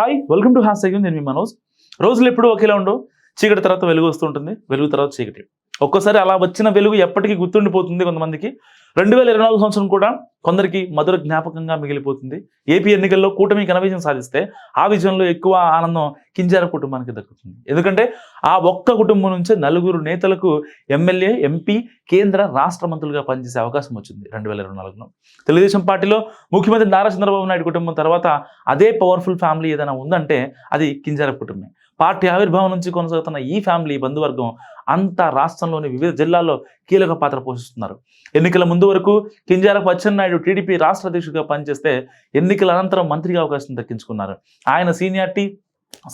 Hi welcome to has నేను మీ మనోజ్. రోజులు ఎప్పుడు ఒకేలా ఉండవు. చీకటి తర్వాత వెలుగు వస్తుంటుంది వెలుగు తర్వాత చీకటి. ఒక్కోసారి అలా వచ్చిన వెలుగు ఎప్పటికీ గుర్తుండిపోతుంది కొంతమందికి. రెండు వేల ఇరవై నాలుగు సంవత్సరం కూడా కొందరికి మధుర జ్ఞాపకంగా మిగిలిపోతుంది. ఏపీ ఎన్నికల్లో కూటమి ఘన విజయం సాధిస్తే ఆ విజయంలో ఎక్కువ ఆనందం కింజార కుటుంబానికి దక్కుతుంది. ఎందుకంటే ఆ ఒక్క కుటుంబం నుంచే నలుగురు నేతలకు ఎమ్మెల్యే ఎంపీ కేంద్ర రాష్ట్ర మంత్రులుగా పనిచేసే అవకాశం వచ్చింది రెండు వేల ఇరవై నాలుగులో. తెలుగుదేశం పార్టీలో ముఖ్యమంత్రి నారా చంద్రబాబు నాయుడు కుటుంబం తర్వాత అదే పవర్ఫుల్ ఫ్యామిలీ ఏదైనా ఉందంటే అది కింజార కుటుంబమే. పార్టీ ఆవిర్భావం నుంచి కొనసాగుతున్న ఈ ఫ్యామిలీ బంధువర్గం అంతా రాష్ట్రంలోని వివిధ జిల్లాల్లో కీలక పాత్ర పోషిస్తున్నారు. ఎన్నికల ముందు వరకు కింజారపు అచ్చెన్నాయుడు టీడీపీ రాష్ట్ర అధ్యక్షుడిగా పనిచేస్తే ఎన్నికల అనంతరం మంత్రిగా అవకాశం దక్కించుకున్నారు. ఆయన సీనియారిటీ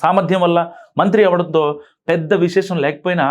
సామర్థ్యం వల్ల మంత్రి అవడంతో పెద్ద విశేషం లేకపోయినా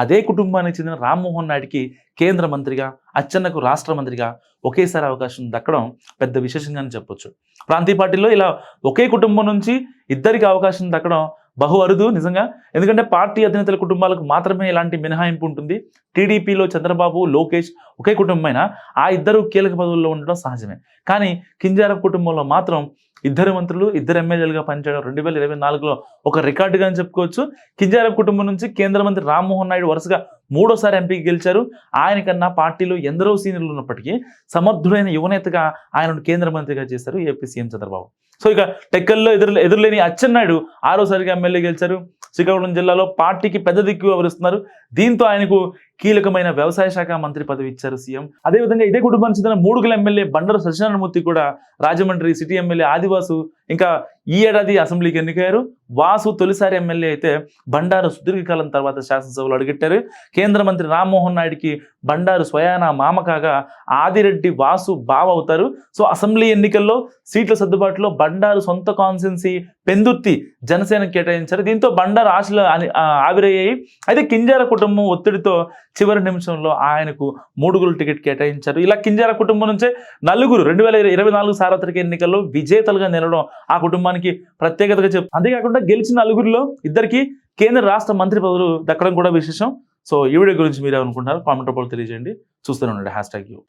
అదే కుటుంబానికి చెందిన రామ్మోహన్ నాయుడికి కేంద్ర మంత్రిగా అచ్చెన్నకు రాష్ట్ర మంత్రిగా ఒకేసారి అవకాశం దక్కడం పెద్ద విశేషంగానే చెప్పొచ్చు. ప్రాంతీయ పార్టీలో ఇలా ఒకే కుటుంబం నుంచి ఇద్దరికి అవకాశం దక్కడం బహు అరుదు నిజంగా. ఎందుకంటే పార్టీ అధినేతల కుటుంబాలకు మాత్రమే ఇలాంటి మినహాయింపు ఉంటుంది. టీడీపీలో చంద్రబాబు లోకేష్ ఒకే కుటుంబమైన ఆ ఇద్దరు కీలక పదవుల్లో ఉండడం సహజమే. కానీ కింజారపు కుటుంబంలో మాత్రం ఇద్దరు మంత్రులు ఇద్దరు ఎమ్మెల్యేలుగా పనిచేయడం రెండు వేల ఇరవై నాలుగులో ఒక రికార్డుగా అని చెప్పుకోవచ్చు. కింజారపు కుటుంబం నుంచి కేంద్ర మంత్రి రామ్మోహన్ నాయుడు వరుసగా మూడోసారి ఎంపీకి గెలిచారు. ఆయన కన్నా పార్టీలో ఎందరో సీనియర్లు ఉన్నప్పటికీ సమర్థుడైన యువనేతగా ఆయనను కేంద్ర మంత్రిగా చేశారు ఏపీ సీఎం చంద్రబాబు. సో ఇక టెక్కల్లో ఎదురు ఎదురులేని అచ్చెన్నాయుడు ఆరోసారిగా ఎమ్మెల్యే గెలిచారు. శ్రీకాకుళం జిల్లాలో పార్టీకి పెద్ద దిక్కు వివరిస్తున్నారు. దీంతో ఆయనకు కీలకమైన వ్యవసాయ శాఖ మంత్రి పదవి ఇచ్చారు సీఎం. అదేవిధంగా ఇదే కుటుంబానికి చెందిన మూడుగుల ఎమ్మెల్యే బండరు సత్యనారాయణమూర్తి కూడా రాజమండ్రి సిటీ ఎమ్మెల్యే ఆదివాసు ఇంకా ఈ ఏడాది అసెంబ్లీకి ఎన్నికయ్యారు. వాసు తొలిసారి ఎమ్మెల్యే అయితే బండారు సుదీర్ఘకాలం తర్వాత శాసనసభలో అడుగెట్టారు. కేంద్ర మంత్రి రామ్మోహన్ నాయుడికి బండారు స్వయాన మామ కాగా ఆదిరెడ్డి వాసు బావ అవుతారు సో అసెంబ్లీ ఎన్నికల్లో సీట్ల సర్దుబాటులో బండారు సొంత కాన్సెన్సీ పెందుర్తి జనసేన కేటాయించారు. దీంతో బండారు ఆశలు ఆవిరయ్యాయి. అయితే కింజార కుటుంబం ఒత్తిడితో చివరి నిమిషంలో ఆయనకు మూడుగురు టికెట్ కేటాయించారు. ఇలా కింజార కుటుంబం నుంచే నలుగురు రెండు వేల ఇరవై నాలుగు సార్వత్రిక ఎన్నికల్లో విజేతలుగా నిలవడం ఆ కుటుంబానికి ప్రత్యేకతగా చెప్ అంతేకాకుండా గెలిచిన నలుగురిలో ఇద్దరికి కేంద్ర రాష్ట్ర మంత్రి పదవులు దక్కడం కూడా విశేషం. సో ఈ వీడియో గురించి మీరు ఏమనుకుంటారు కామెంట్ రూపంలో తెలియజేయండి. చూస్తూనే ఉండండి. Hashtag you.